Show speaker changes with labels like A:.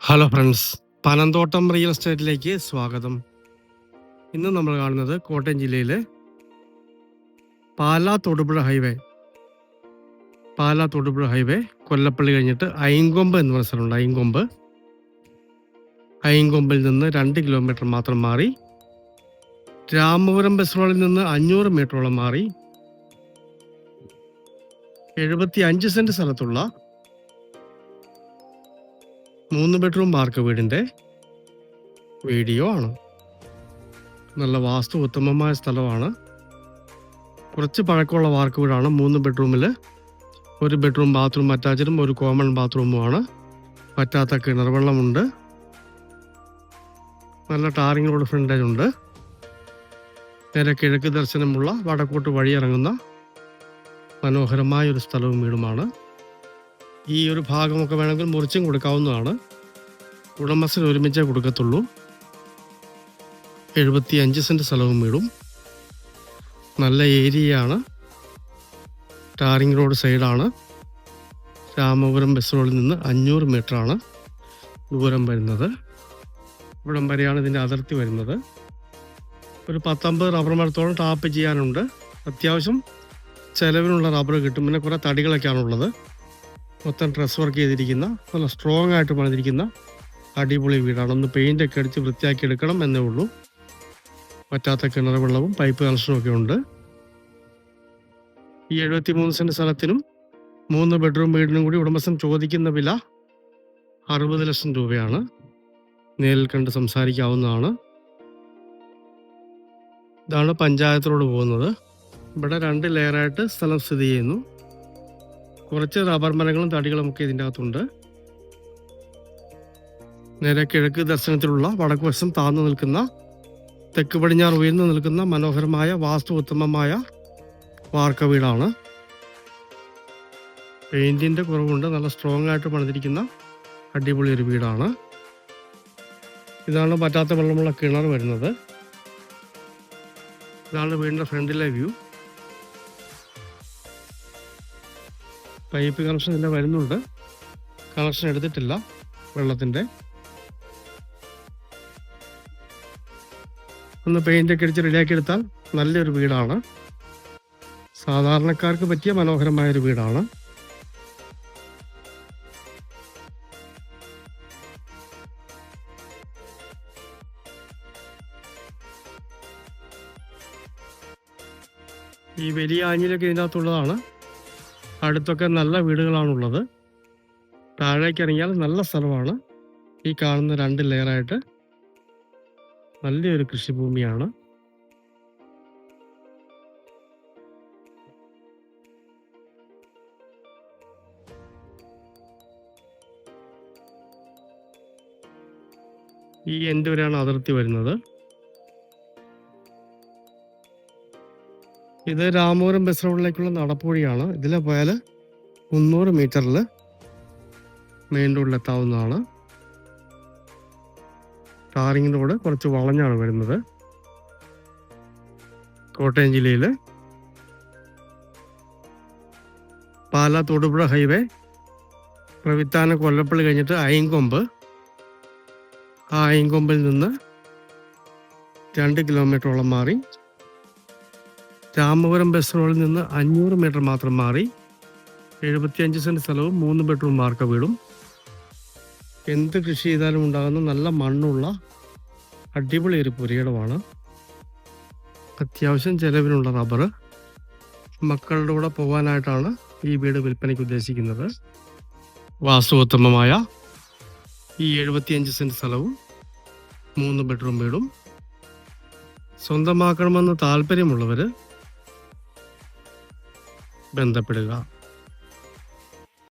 A: Hello friends Panamthottam real എസ്റ്റേറ്റിലേക്ക് സ്വാഗതം. ഇന്ന് നമ്മൾ കാണുന്നത് കോട്ടയം ജില്ലയിലെ പാലാ തൊടുപുഴ ഹൈവേ. പാലാ തൊടുപുഴ ഹൈവേ കൊല്ലപ്പള്ളി കഴിഞ്ഞിട്ട് അയിങ്കൊമ്പ് എന്ന് പറഞ്ഞ സ്ഥലമുണ്ട്. അയിങ്കൊമ്പ് അയിങ്കൊമ്പിൽ നിന്ന് രണ്ട് കിലോമീറ്റർ മാത്രം മാറി. രാമപുരം ബസ് റോഡിൽ നിന്ന് അഞ്ഞൂറ് മീറ്ററോളം മാറി. എഴുപത്തി അഞ്ച് സെന്റ് സ്ഥലത്തുള്ള മൂന്ന് ബെഡ്റൂം മാർക്ക് വീടിന്റെ? വീഡിയോ ആണ്. നല്ല വാസ്തു ഉത്തമമായ സ്ഥലമാണ്. കുറച്ച് പഴക്കമുള്ള വാർക്ക് വീടാണ് മൂന്ന് ബെഡ്റൂമിൽ ഒരു ബെഡ്റൂം ബാത്റൂം അറ്റാച്ചഡും ഒരു കോമൺ ബാത്റൂമുമാണ് പറ്റാത്ത കിണർ വെള്ളമുണ്ട് നല്ല ടാറിംഗ് റോഡ് ഫ്രണ്ടേജ് ഉണ്ട്. നേരെ കിഴക്ക് ദർശനമുള്ള വടക്കോട്ട് വഴിയിറങ്ങുന്ന മനോഹരമായ ഒരു സ്ഥലവും വീടുമാണ്. ഈ ഒരു ഭാഗമൊക്കെ വേണമെങ്കിൽ മുറിച്ചും കൊടുക്കാവുന്നതാണ്. ഉടമസ്ഥൻ ഒരുമിച്ചേ കൊടുക്കത്തുള്ളൂ. എഴുപത്തി അഞ്ച് സെന്റ് സ്ഥലവും വീടും. നല്ല ഏരിയയാണ്. ടാറിംഗ് റോഡ് സൈഡാണ്. രാമപുരം ബസ് റോഡിൽ നിന്ന് അഞ്ഞൂറ് മീറ്ററാണ് ദൂരം വരുന്നത്. ഇവിടം വരെയാണ് ഇതിന്റെ അതിർത്തി വരുന്നത്. ഒരു പത്തമ്പത് റബ്ബർ മരത്തോളം ടാപ്പ് ചെയ്യാനുണ്ട്. അത്യാവശ്യം ചിലവിനുള്ള റബ്ബർ കിട്ടും. പിന്നെ കുറേ തടികളൊക്കെയാണുള്ളത്. മൊത്തം ഡ്രസ് വർക്ക് ചെയ്തിരിക്കുന്ന നല്ല സ്ട്രോങ് ആയിട്ട് പണിതിരിക്കുന്ന അടിപൊളി വീടാണ്. ഒന്ന് പെയിന്റ് ഒക്കെ അടിച്ച് വൃത്തിയാക്കി എടുക്കണം എന്നേ ഉള്ളൂ. പറ്റാത്ത കിണർ വെള്ളവും പൈപ്പ് കണക്ഷനും ഒക്കെ ഉണ്ട്. ഈ എഴുപത്തി മൂന്ന് സെന്റ് സ്ഥലത്തിനും മൂന്ന് ബെഡ്റൂം വീടിനും കൂടി ഉടമസ്ഥൻ ചോദിക്കുന്ന വില അറുപത് ലക്ഷം രൂപയാണ്. നേരിൽ കണ്ട് സംസാരിക്കാവുന്നതാണ്. ഇതാണ് പഞ്ചായത്തിലോട് പോകുന്നത്. ഇവിടെ രണ്ട് ലെയറായിട്ട് സ്ഥലം സ്ഥിതി ചെയ്യുന്നു. കുറച്ച് റബ്ബർ മരങ്ങളും തടികളും ഒക്കെ ഇതിന്റെ അകത്തുണ്ട്. നേരെ കിഴക്ക് ദർശനത്തിലുള്ള വടക്ക് വശം താഴ്ന്നു നിൽക്കുന്ന തെക്ക് പടിഞ്ഞാറ് ഉയർന്നു നിൽക്കുന്ന മനോഹരമായ വാസ്തു ഉത്തമമായ വാർക്ക വീടാണ്. പെയിന്റിന്റെ കുറവുണ്ട് നല്ല സ്ട്രോങ് ആയിട്ട് പണിതിരിക്കുന്ന അടിപൊളി ഒരു വീടാണ്. ഇതാണ് പറ്റാത്ത വെള്ളമുള്ള കിണർ വരുന്നത്. ഇതാണ് വീടിന്റെ ഫ്രണ്ടിലെ വ്യൂ പൈപ്പ് കണക്ഷൻ ഇതിന്റെ വരുന്നുണ്ട്. കണക്ഷൻ എടുത്തിട്ടില്ല വെള്ളത്തിന്റെ ഒന്ന് ഒക്കെ അടിച്ച് റെഡിയാക്കി എടുത്താൽ നല്ലൊരു വീടാണ്. സാധാരണക്കാർക്ക് പറ്റിയ മനോഹരമായ ഒരു വീടാണ്. ഈ വലിയ ആഞ്ഞിലൊക്കെ ഇതിനകത്തുള്ളതാണ്. അടുത്തൊക്കെ നല്ല വീടുകളാണുള്ളത്. താഴേക്ക് ഇറങ്ങിയാൽ നല്ല സ്ഥലമാണ്. ഈ കാണുന്ന രണ്ട് ലെയറായിട്ട് നല്ലൊരു കൃഷിഭൂമിയാണ്. ഈ എന്റെ വരെയാണ് അതിർത്തി വരുന്നത്. ഇത് രാമപുരം ബസ് റോഡിലേക്കുള്ള നടപ്പുവഴിയാണ് ഇതിലെ പോയാൽ മുന്നൂറ് മീറ്ററിൽ മെയിൻ റോഡിലെത്താവുന്നതാണ് ടാറിംഗ് റോഡ് കുറച്ച് വളഞ്ഞാണ് വരുന്നത്. കോട്ടയം ജില്ലയിൽ പാലാ തൊടുപുഴ ഹൈവേ പ്രവിത്താന കൊല്ലപ്പള്ളി കഴിഞ്ഞിട്ട് അയങ്കൊമ്പ് ആ അയങ്കൊമ്പിൽ നിന്ന് രണ്ട് കിലോമീറ്ററോളം മാറി രാമപുരം ബസ് റോഡിൽ നിന്ന് അഞ്ഞൂറ് മീറ്റർ മാത്രം മാറി എഴുപത്തിയഞ്ച് സെന്റ് സ്ഥലവും മൂന്ന് ബെഡ്റൂം മാർക്ക വീടും. എന്ത് കൃഷി ചെയ്താലും ഉണ്ടാകുന്ന നല്ല മണ്ണുള്ള അടിപൊളി ഒരു പുരയിടമാണ്. അത്യാവശ്യം ചെലവിനുള്ള റബ്ബർ മക്കളുടെ കൂടെ പോകാനായിട്ടാണ് ഈ വീട് വിൽപ്പനയ്ക്ക് ഉദ്ദേശിക്കുന്നത്. വാസ്തുവോത്തമമായ ഈ എഴുപത്തിയഞ്ച് സെന്റ് സ്ഥലവും മൂന്ന് ബെഡ്റൂം വീടും. സ്വന്തമാക്കണമെന്ന് താല്പര്യമുള്ളവർ ബന്ധപ്പെടുക.